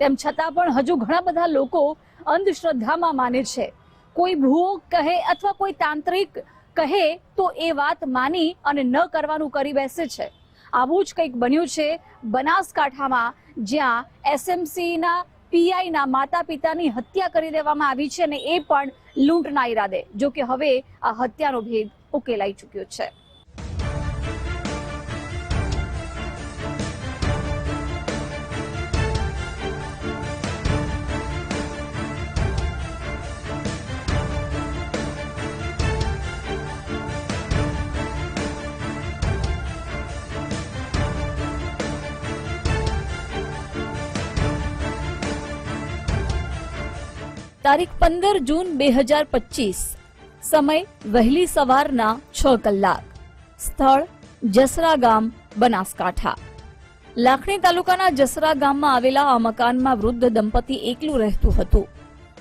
તેમ છતાં પણ હજુ ઘણા બધા લોકો અંધશ્રદ્ધામાં માને છે. કોઈ ભૂવો કહે અથવા કોઈ તાંત્રિક કહે તો એ વાત માની અને ન કરવાનું કરી બેસે છે. આવું જ કંઈક બન્યું છે બનાસકાંઠામાં, જ્યાં એસએમસીના, પીઆઈના માતા પિતાની હત્યા કરી દેવામાં આવી છે અને એ પણ લૂંટના ઈરાદે જો કે હવે આ હત્યાનો ભેદ ઉકેલાઈ ચૂક્યો છે. તારીખ પંદર જૂન બે હજાર પચીસ. સમય વહેલી સવારના છ કલાક. સ્થળ જસરા ગામ, બનાસકાંઠા. લાખણી તાલુકાના જસરા ગામમાં આવેલા આ મકાનમાં વૃદ્ધ દંપતી એકલું રહેતું હતું.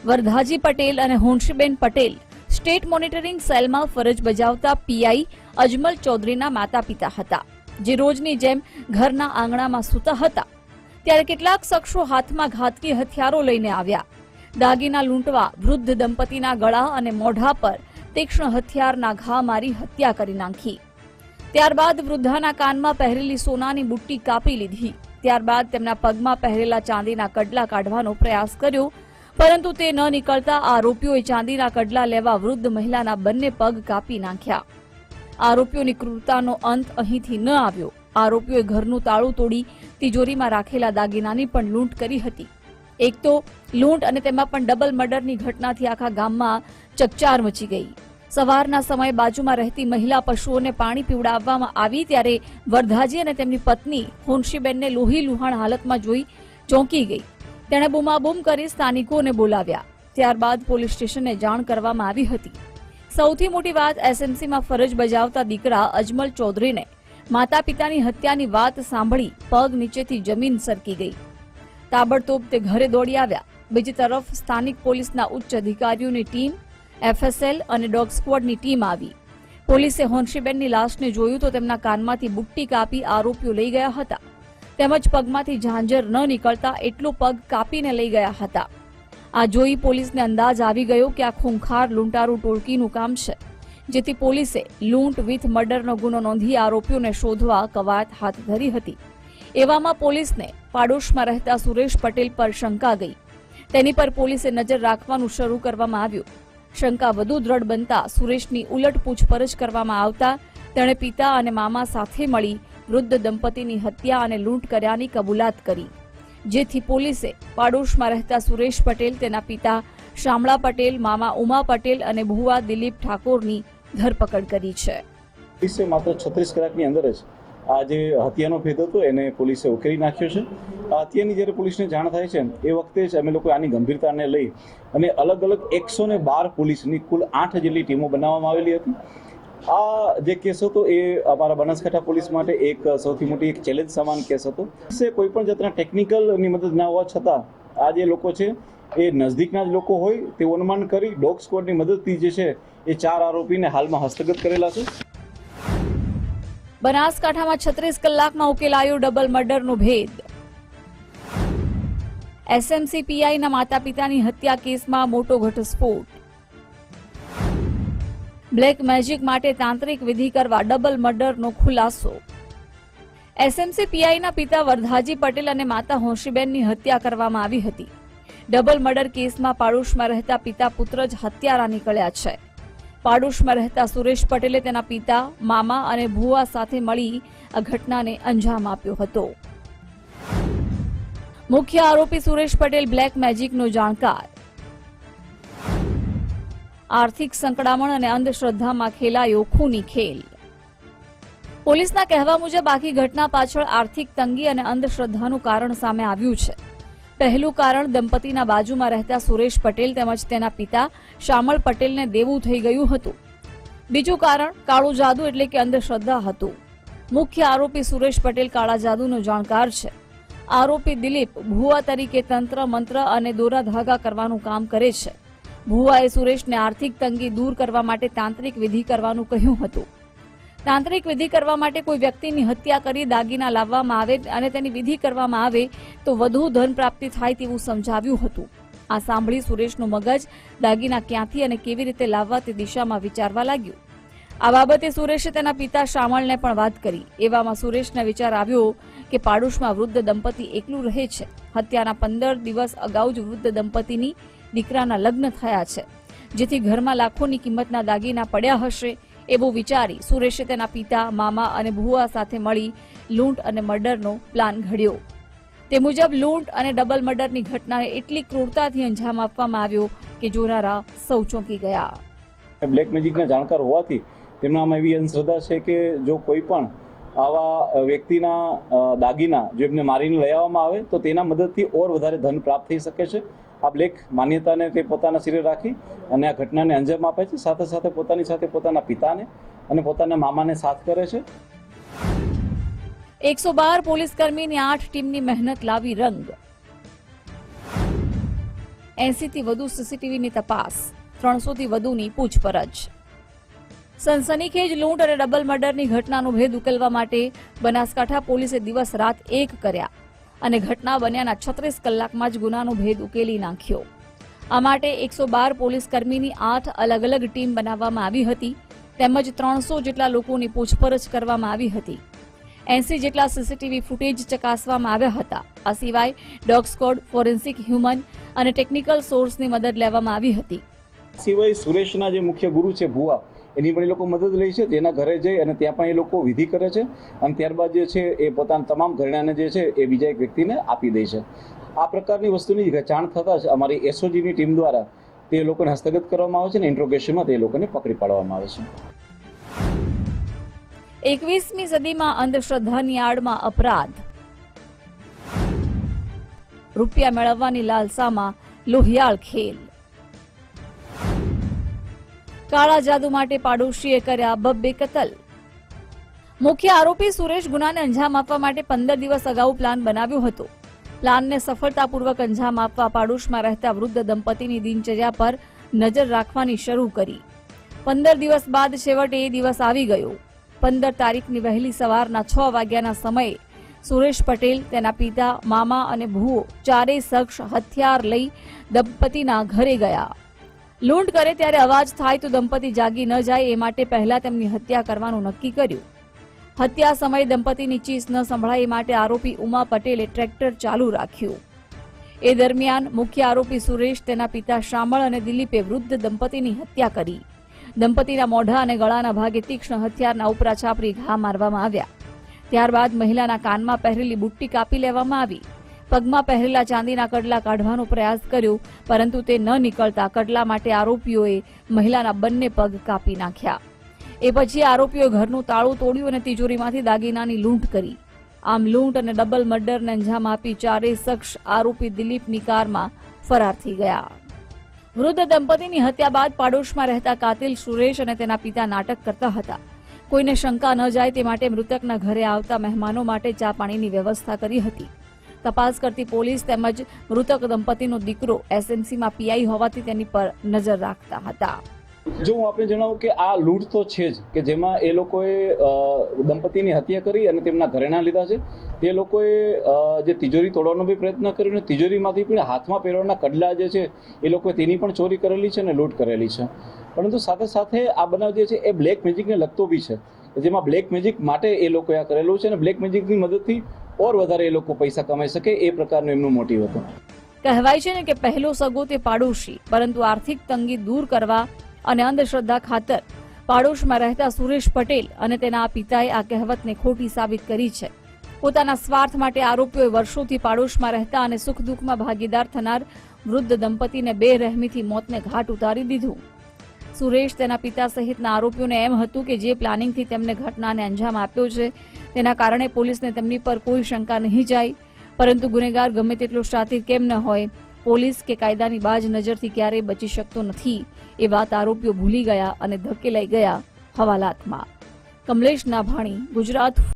વરધાજી પટેલ અને હોંશીબેન પટેલ સ્ટેટ મોનિટરિંગ સેલમાં ફરજ બજાવતા પીઆઈ અજમલ ચૌધરીના માતા પિતા હતા, જે રોજની જેમ ઘરના આંગણામાં સૂતા હતા. ત્યારે કેટલાક શખ્સો હાથમાં ઘાતકી હથિયારો લઈને આવ્યા. દાગીના લૂંટવા, વૃદ્ધ દંપતીના ગળા અને મોઢા પર તીક્ષ્ણ હથિયારના ઘા મારી હત્યા કરી નાખી. ત્યારબાદ વૃદ્ધાના કાનમાં પહેરેલી સોનાની બુટ્ટી કાપી લીધી. ત્યારબાદ તેમના પગમાં પહેરેલા ચાંદીના કડલા કાઢવાનો પ્રયાસ કર્યો. પરંતુ તે ન નીકળતા આરોપીઓએ ચાંદીના કડલા લેવા વૃદ્ધ મહિલાના બંને પગ કાપી નાખ્યા. આરોપીઓની ક્રૂરતાનો અંત અહીંથી ન આવ્યો. આરોપીઓએ ઘરનું તાળું તોડી તિજોરીમાં રાખેલા દાગીનાની પણ લૂંટ કરી હતી. એક તો લૂંટ અને તેમાં પણ ડબલ મર્ડરની ઘટનાથી આખા ગામમાં ચકચાર મચી ગઈ. સવારના સમયે બાજુમાં રહેતી મહિલા પશુઓને પાણી પીવડાવવામાં આવી ત્યારે વરધાજી અને તેમની પત્ની હોનશીબેનને લોહી લુહાણ હાલતમાં જોઈ ચોંકી ગઈ. તેણે બૂમાબૂમ કરી સ્થાનિકોને બોલાવ્યા. ત્યારબાદ પોલીસ સ્ટેશને જાણ કરવામાં આવી હતી. સૌથી મોટી વાત એસએમસીમાં ફરજ બજાવતા દીકરા અજમલ ચૌધરીને. માતા પિતાની હત્યાની વાત સાંભળી પગ નીચેથી જમીન સરકી ગઈ. તાબડતોબ તે ઘરે દોડી આવ્યા. બીજી તરફ સ્થાનિક પોલીસના ઉચ્ચ અધિકારીઓની ટીમ એફએસએલ અને ડોગ સ્ક્વોડની ટીમ આવી. પોલીસે હોન્શીબેનની લાશને જોયું તો તેમના કાનમાંથી બુટ્ટી કાપી આરોપીઓ લઈ ગયા હતા. તેમજ પગમાંથી ઝાંઝર ન નીકળતા એટલો પગ કાપીને લઈ ગયા હતા. આ જોઈ પોલીસને અંદાજ આવી ગયો કે આ ખૂંખાર લૂંટારૂ ટોળકીનું કામ છે, જેથી પોલીસે લૂંટ, વિથ મર્ડરનો ગુનો નોંધી આરોપીઓને શોધવા કવાયત હાથ ધરી હતી. એવામાં પોલીસને પાડોશમાં રહેતા સુરેશ પટેલ પર શંકા ગઈ. તેની પર પોલીસે નજર રાખવાનું શરૂ કરવામાં આવ્યું. શંકા વધુ દ્રઢ બનતા સુરેશની ઉલટ પૂછપરછ કરવામાં આવતા તેણે પિતા અને મામા સાથે મળી વૃદ્ધ દંપતીની હત્યા અને લૂંટ કર્યાની કબૂલાત કરી. જેથી પોલીસે પાડોશમાં રહેતા સુરેશ પટેલ, તેના પિતા શામળા પટેલ, મામા ઉમા પટેલ અને ભુવા દિલીપ ઠાકોરની ધરપકડ કરી છે. માત્ર છત્રીસ કલાકની અંદર જ આ જે હત્યાનો ભેદ હતો એને પોલીસે ઉકેલી નાખ્યો છે. આ હત્યાની જ્યારે પોલીસને જાણ થાય છે એ વખતે જ અમે લોકો આની ગંભીરતાને લઈ અને અલગ અલગ એકસો ને બાર પોલીસની કુલ આઠ જેટલી ટીમો બનાવવામાં આવેલી હતી. આ જે કેસ હતો એ અમારા બનાસકાંઠા પોલીસ માટે એક સૌથી મોટી એક ચેલેન્જ સમાન કેસ હતો. કોઈ પણ જાતના ટેકનિકલની મદદ ના હોવા છતાં આ જે લોકો છે, એ નજદીકના જ લોકો હોય તેવું અનુમાન કરી ડોગ સ્કવોડની મદદથી જે છે, એ ચાર આરોપીને હાલમાં હસ્તગત કરેલા છે. બનાસકાંઠામાં છત્રીસ કલાકમાં ઉકેલાયો ડબલ મર્ડરનો ભેદ. એસએમસી પીઆઈના માતા પિતાની હત્યા કેસમાં મોટો ઘટસ્ફોટ. બ્લેક મેજિક માટે તાંત્રિક વિધિ કરવા ડબલ મર્ડરનો ખુલાસો. એસએમસી પીઆઈના પિતા વરધાજી પટેલ અને માતા હોંશીબેનની હત્યા કરવામાં આવી હતી. ડબલ મર્ડર કેસમાં પાડોશમાં રહેતા પિતા પુત્ર જ હત્યારા નીકળ્યા છે. પાડોશમાં રહેતા સુરેશ પટેલે તેના પિતા, મામા અને ભુવા સાથે મળી આ ઘટનાને અંજામ આપ્યો હતો. મુખ્ય આરોપી સુરેશ પટેલ બ્લેક મેજિકનો જાણકાર. આર્થિક સંકડામણ અને અંધશ્રદ્ધામાં ખેલાયો ખૂની ખેલ. પોલીસના કહેવા મુજબ આખી ઘટના પાછળ આર્થિક તંગી અને અંધશ્રદ્ધાનું કારણ સામે આવ્યું છે. પહેલું કારણ દંપતીના બાજુમાં રહેતા સુરેશ પટેલ તેમજ તેના પિતા શામળ પટેલને દેવું થઈ ગયું હતું. બીજું કારણ, કાળું જાદુ એટલે કે અંધશ્રદ્ધા હતું. મુખ્ય આરોપી સુરેશ પટેલ કાળા જાદુનો જાણકાર છે. આરોપી દિલીપ ભુવા તરીકે તંત્ર, મંત્ર અને દોરા ધાગા કરવાનું કામ કરે છે. ભુવાએ સુરેશને આર્થિક તંગી દૂર કરવા માટે તાંત્રિક વિધિ કરવાનું કહ્યું હતું. તાંત્રિક વિધિ કરવા માટે કોઈ વ્યક્તિની હત્યા કરી દાગીના લાવવામાં આવે અને તેની વિધિ કરવામાં આવે તો વધુ ધન પ્રાપ્તિ થાય તેવું સમજાવ્યું હતું. આ સાંભળી સુરેશનું મગજ દાગીના ક્યાંથી અને કેવી રીતે લાવવા તે દિશામાં વિચારવા લાગ્યું. આ બાબતે સુરેશે તેના પિતા શામળને પણ વાત કરી. એવામાં સુરેશને વિચાર આવ્યો કે પાડોશમાં વૃદ્ધ દંપતી એકલું રહે છે. હત્યાના પંદર દિવસ અગાઉ જ વૃદ્ધ દંપતીની દીકરાના લગ્ન થયા છે. જેથી ઘરમાં લાખોની કિંમતના દાગીના પડ્યા હશે એવું વિચારી સુરેશે તેના પિતા, મામા અને ભુવા સાથે મળી લૂંટ અને મર્ડરનો પ્લાન ઘડ્યો. તે મુજબ લૂંટ અને ડબલ મર્ડરની ઘટનાને એટલી ક્રૂરતાથી અંજામ આપવામાં આવ્યો કે જોનારા સૌ ચોંકી ગયા. બ્લેક મેજિકના જાણકાર હોવાથી તેમનામાં એવી અંધશ્રદ્ધા છે કે જો કોઈ પણ આવા વ્યક્તિના દાગીના જો એમને મારીને લઈ આવે તો તેના મદદથી ઓર વધારે ધન પ્રાપ્ત થઈ શકે છે. આ બ્લેક માન્યતાને તે પોતાના શિરે રાખી અને આ ઘટનાને અંજામ આપે છે. સાથે સાથે પોતાની સાથે પોતાના પિતાને અને પોતાના મામાને સાથ કરે છે. એકસો બાર પોલીસ કર્મીની આઠ ટીમની મહેનત લાવી રંગ. એસીથી વધુ સીસીટીવીની તપાસ, ત્રણસોથી વધુની પૂછપરછ. સનસનીખેજ લૂંટ અને ડબલ મર્ડરની ઘટનાનો ભેદ ઉકેલવા માટે બનાસકાંઠા પોલીસે દિવસ રાત એક કર્યા. અને ઘટના બન્યાના છત્રીસ કલાકમાં જ ગુનાનો ભેદ ઉકેલી નાખ્યો. આ માટે એકસો બાર પોલીસ કર્મીની આઠ અલગ અલગ ટીમ બનાવવામાં આવી હતી, તેમજ ત્રણસો જેટલા લોકોની પૂછપરછ કરવામાં આવી હતી. એસી જેટલા સીસીટીવી ફૂટેજ ચકાસવામાં આવ્યા હતા. આ સિવાય ડોગ સ્કોડ, ફોરેન્સિક હ્યુમન અને ટેકનિકલ સોર્સની મદદ લેવામાં આવી હતી. સિવાય સુરેશના જે મુખ્ય ગુરુ છે ભુવા એની પણ એ લોકો મદદ લે છે, તેના ઘરે જઈ અને ત્યાં પણ એ લોકો વિધિ કરે છે અને ત્યારબાદ જે છે એ પોતાના તમામ ઘરેણાને જે છે એ બીજા એક વ્યક્તિને આપી દે છે. આ પ્રકારની વસ્તુની જાણ થતાં જ અમારી એસઓજીની ટીમ દ્વારા તે લોકોને હસ્તગત કરવામાં આવે છે અને ઇન્ટ્રોગેશનમાં તે લોકોને પકડી પાડવામાં આવે છે. એકવીસમી સદીમાં અંધશ્રદ્ધાની આડમાં અપરાધ. રૂપિયા મેળવવાની લાલસામાં લોહિયાળ ખેલ. કાળા જાદુ માટે પાડોશીએ કર્યા બબ્બે કતલ. મુખ્ય આરોપી સુરેશ ગુનાને અંજામ આપવા માટે પંદર દિવસ અગાઉ પ્લાન બનાવ્યો હતો. પ્લાનને સફળતાપૂર્વક અંજામ આપવા પાડોશમાં રહેતા વૃદ્ધ દંપતીની દિનચર્યા પર નજર રાખવાની શરૂ કરી. પંદર દિવસ બાદ છેવટે એ દિવસ આવી ગયો. પંદર તારીખની વહેલી સવારના છ વાગ્યાના સમયે સુરેશ પટેલ, તેના પિતા, મામા અને ભૂવો ચારેય શખ્સ હથિયાર લઈ દંપતીના ઘરે ગયા. લૂંટ કરે ત્યારે અવાજ થાય તો દંપતી જાગી ન જાય, એ માટે પહેલા તેમની હત્યા કરવાનું નક્કી કર્યું. હત્યા સમયે દંપતીની ચીસ ન સંભળાય, એ માટે આરોપી ઉમા પટેલે ટ્રેક્ટર ચાલુ રાખ્યું. એ દરમિયાન મુખ્ય આરોપી સુરેશ, તેના પિતા શામળ અને દિલીપે વૃદ્ધ દંપતીની હત્યા કરી. દંપતીના મોઢા અને ગળાના ભાગે તીક્ષ્ણ હથિયારના ઉપરા છાપરી ઘા મારવામાં આવ્યા. ત્યારબાદ મહિલાના કાનમાં પહેરેલી બુટ્ટી કાપી લેવામાં આવી. પગમાં પહેરેલા ચાંદીના કડલા કાઢવાનો પ્રયાસ કર્યો, પરંતુ તે ન નીકળતા કડલા માટે આરોપીઓએ મહિલાના બંને પગ કાપી નાખ્યા. એ પછી આરોપીઓએ ઘરનું તાળું તોડ્યું અને તિજોરીમાંથી દાગીનાની લૂંટ કરી. આમ લૂંટ અને ડબલ મર્ડરને અંજામ આપી ચારેય શખ્સ આરોપી દિલીપની કારમાં ફરાર થઈ ગયા. વૃદ્ધ દંપતીની હત્યા બાદ પાડોશમાં રહેતા કાતિલ સુરેશ અને તેના પિતા નાટક કરતા હતા. કોઈને શંકા ન જાય તે માટે મૃતકના ઘરે આવતા મહેમાનો માટે ચા પાણીની વ્યવસ્થા કરી હતી. તપાસ કરતી પોલીસ તેમજ મૃતક દંપતીનો દીકરો એસએમસીમાં પીઆઈ હોવાથી તેની પર નજર રાખતા હતા. જો હું આપણે જણાવું કે આ લૂંટ તો છે જ, કે જેમાં એ લોકોએ દંપતીની હત્યા કરી અને તેમના ઘરેણા લીધા છે. તે લોકોએ જે તિજોરી તોડવાનો બી પ્રયત્ન કર્યો અને તિજોરીમાંથી પણ હાથમાં પહેરવાના કડલા જે છે, એ લોકોએ તેની પણ ચોરી કરેલી છે અને લૂંટ કરેલી છે. પરંતુ સાથે સાથે આ બનાવ જે છે, એ બ્લેક મેજિકને લગતો બી છે. જેમાં બ્લેક મેજિક માટે એ લોકોએ આ કરેલું છે અને બ્લેક મેજિકની મદદથી ઓર વધારે એ લોકો પૈસા કમાઈ શકે એ પ્રકારનું એમનું મોટિવ હતું. કહેવાય છે ને કે પહેલો સગો તે પાડોશી, પરંતુ આર્થિક તંગી દૂર કરવા અને અંધશ્રદ્ધા ખાતર પાડોશમાં રહેતા સુરેશ પટેલ અને તેના પિતાએ આ કહેવતને ખોટી સાબિત કરી છે. પોતાના સ્વાર્થ માટે આરોપીઓએ વર્ષોથી પાડોશમાં રહેતા અને સુખ દુઃખમાં ભાગીદાર થનાર વૃદ્ધ દંપતીને બે રહેમીથી મોતને ઘાટ ઉતારી દીધું. સુરેશ તેના પિતા સહિતના આરોપીઓને એમ હતું કે જે પ્લાનિંગથી તેમને ઘટનાને અંજામ આપ્યો છે, તેના કારણે પોલીસને તેમની પર કોઈ શંકા નહીં જાય. પરંતુ ગુનેગાર ગમે તેટલો શાતિર કેમ ન હોય, પોલીસ કે કાયદાની બાજ નજરથી ક્યારેય બચી શકતો નથી, એ વાત આરોપીઓ ભૂલી ગયા અને ધકેલાઈ ગયા હવાલાતમાં. કમલેશ નાભાણી, ગુજરાત